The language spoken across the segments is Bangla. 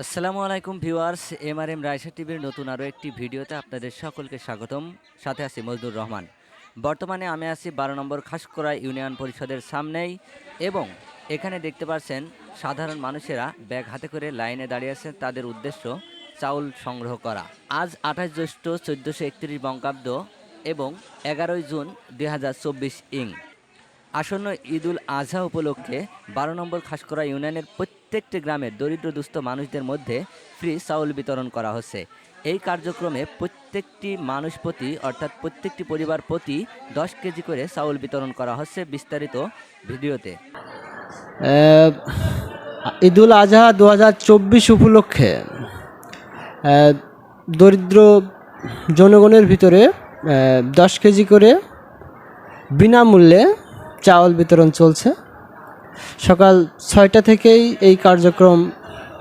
আসসালামু আলাইকুম viewers M R M Raisa টিভির নতুন আরও একটি ভিডিওতে আপনাদের সকলকে স্বাগতম। সাথে আছি মজদুর রহমান। বর্তমানে আমি আছি বারো নম্বর খাসকরা ইউনিয়ন পরিষদের সামনেই এবং এখানে দেখতে পাচ্ছেন সাধারণ মানুষেরা ব্যাগ হাতে করে লাইনে দাঁড়িয়ে আছেন, তাদের উদ্দেশ্য চাউল সংগ্রহ করা। আজ আঠাশ জ্যৈষ্ঠ চোদ্দোশো একত্রিশ বঙ্গাব্দ এবং এগারোই জুন দুই হাজার চব্বিশ ইং। আসন্ন ঈদুল আজহা উপলক্ষে বারো নম্বর খাসকরা ইউনিয়নের প্রত্যেকটি গ্রামের দরিদ্র দুস্থ মানুষদের মধ্যে ফ্রি চাউল বিতরণ করা হচ্ছে। এই কার্যক্রমে প্রত্যেকটি মানুষ প্রতি, অর্থাৎ প্রত্যেকটি পরিবার প্রতি দশ কেজি করে চাউল বিতরণ করা হচ্ছে বিস্তারিত ভিডিওতে। ঈদুল আজহা দু হাজার চব্বিশ উপলক্ষে দরিদ্র জনগণের ভিতরে দশ কেজি করে বিনামূল্যে চাউল বিতরণ চলছে। সকাল ছয়টা থেকেই এই কার্যক্রম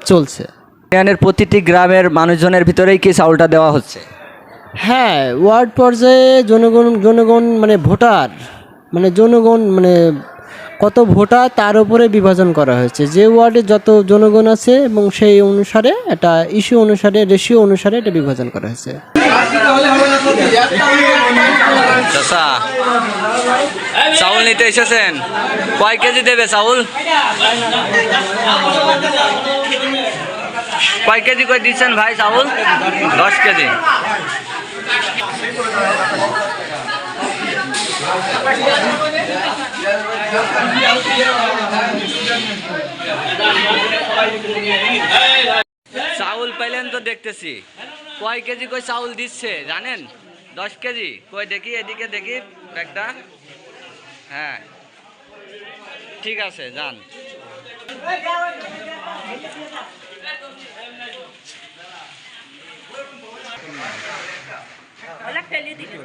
চলছে। ইউনিয়নের প্রতিটি গ্রামের মানুষজনের ভিতরেই কি চাউলটা দেওয়া হচ্ছে? হ্যাঁ ওয়ার্ড পর্যায়ে জনগণ জনগণ মানে ভোটার মানে জনগণ মানে কত ভোটার তার উপরে বিভাজন করা হয়েছে। যে ওয়ার্ডে যত জনগণ আছে এবং সেই অনুসারে এটা ইস্যু অনুসারে রেশিও অনুসারে এটা বিভাজন করা হয়েছে। চাচা চাউল নিতে এসেছেন? কয় কেজি দেবে চাউল? কয় কেজি করে দিচ্ছেন ভাই চাউল? দশ কেজি। চাউল পাইলেন তো দেখতেছি। কয় কেজি কই চাউল দিচ্ছে জানেন? দশ কেজি। কই দেখি, এদিকে দেখি, ব্যাগটা। হ্যাঁ। ঠিক আছে যান। ফেলে দিবে